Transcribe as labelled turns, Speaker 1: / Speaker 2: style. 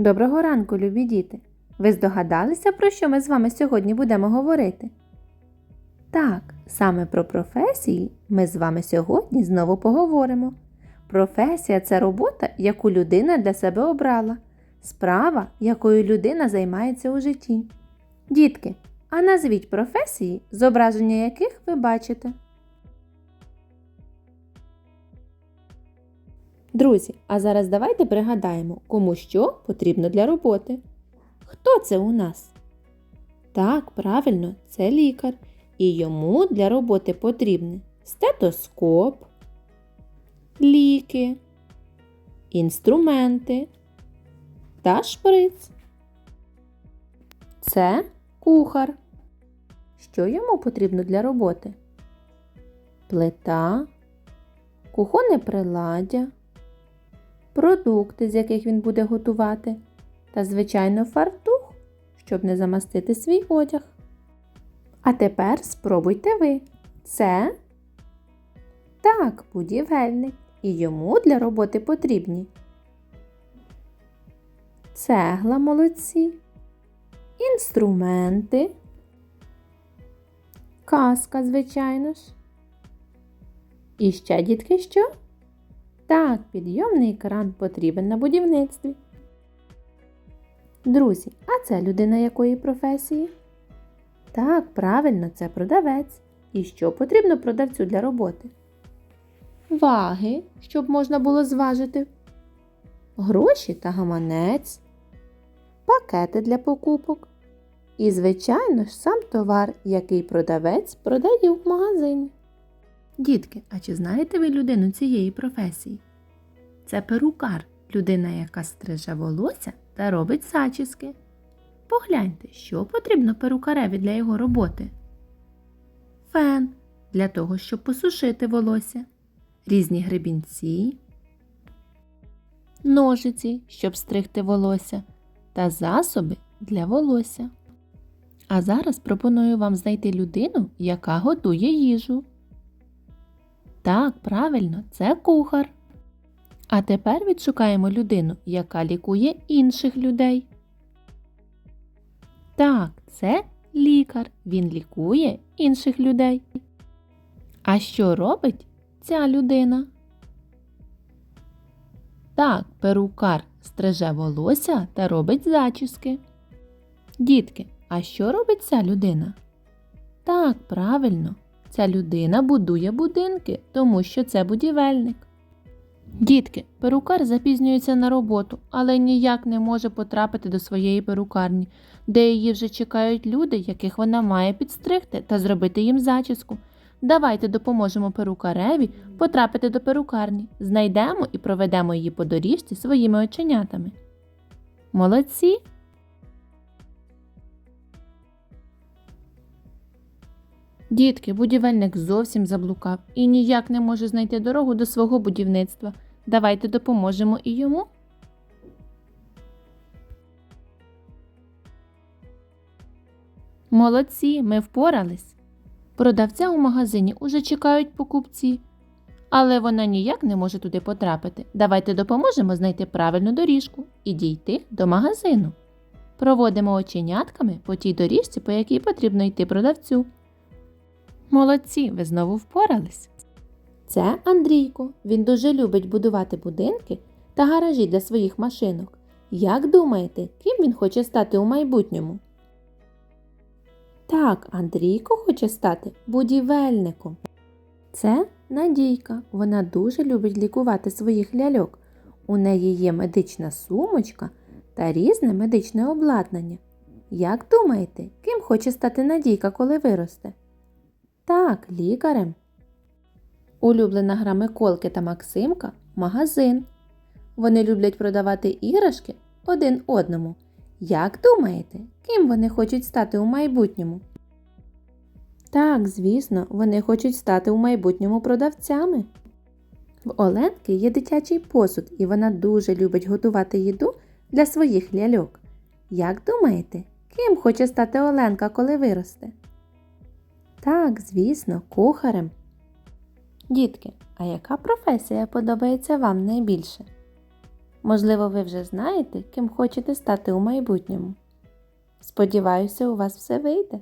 Speaker 1: Доброго ранку, любі діти! Ви здогадалися, про що ми з вами сьогодні будемо говорити? Так, саме про професії ми з вами сьогодні знову поговоримо. Професія це робота, яку людина для себе обрала, справа, якою людина займається у житті. Дітки, а назвіть професії, зображення яких ви бачите. Друзі, а зараз давайте пригадаємо, кому що потрібно для роботи. Хто це у нас? Так, правильно, це лікар. І йому для роботи потрібні стетоскоп, ліки, інструменти та шприц. Це кухар. Що йому потрібно для роботи? Плита, кухонне приладдя, продукти, з яких він буде готувати, та, звичайно, фартух, щоб не замастити свій одяг. А тепер спробуйте ви. Це так, будівельник, і йому для роботи потрібні. Цегла молодці, інструменти, каска, звичайно ж. І ще, дітки, що? Так, підйомний кран потрібен на будівництві. Друзі, а це людина якої професії? Так, правильно, це продавець. І що потрібно продавцю для роботи? Ваги, щоб можна було зважити, гроші та гаманець, пакети для покупок. І, звичайно ж, сам товар, який продавець продає в магазині. Дітки, а чи знаєте ви людину цієї професії? Це перукар, людина, яка стриже волосся та робить зачіски. Погляньте, що потрібно перукареві для його роботи. Фен для того, щоб посушити волосся, різні гребінці, ножиці, щоб стригти волосся, та засоби для волосся. А зараз пропоную вам знайти людину, яка готує їжу. Так, правильно, це кухар. А тепер відшукаємо людину, яка лікує інших людей. Так, це лікар. Він лікує інших людей. А що робить ця людина? Так, перукар стриже волосся та робить зачіски. Дітки, а що робить ця людина? Так, правильно, ця людина будує будинки, тому що це будівельник. Дітки, перукар запізнюється на роботу, але ніяк не може потрапити до своєї перукарні, де її вже чекають люди, яких вона має підстригти та зробити їм зачіску. Давайте допоможемо перукареві потрапити до перукарні, знайдемо і проведемо її по доріжці своїми оченятами. Молодці! Дітки, будівельник зовсім заблукав і ніяк не може знайти дорогу до свого будівництва. Давайте допоможемо і йому. Молодці, ми впорались. Продавця у магазині уже чекають покупці, але вона ніяк не може туди потрапити. Давайте допоможемо знайти правильну доріжку і дійти до магазину. Проводимо оченятками по тій доріжці, по якій потрібно йти продавцю. Молодці, ви знову впорались. Це Андрійко. Він дуже любить будувати будинки та гаражі для своїх машинок. Як думаєте, ким він хоче стати у майбутньому? Так, Андрійко хоче стати будівельником. Це Надійка. Вона дуже любить лікувати своїх ляльок. У неї є медична сумочка та різне медичне обладнання. Як думаєте, ким хоче стати Надійка, коли виросте? Так, лікарем. Улюблена гра Миколки та Максимка магазин. Вони люблять продавати іграшки один одному. Як думаєте, ким вони хочуть стати у майбутньому? Так, звісно, вони хочуть стати у майбутньому продавцями. В Оленки є дитячий посуд, і вона дуже любить готувати їду для своїх ляльок. Як думаєте, ким хоче стати Оленка, коли виросте? Так, звісно, кухарем. Дітки, а яка професія подобається вам найбільше? Можливо, ви вже знаєте, ким хочете стати у майбутньому. Сподіваюся, у вас все вийде.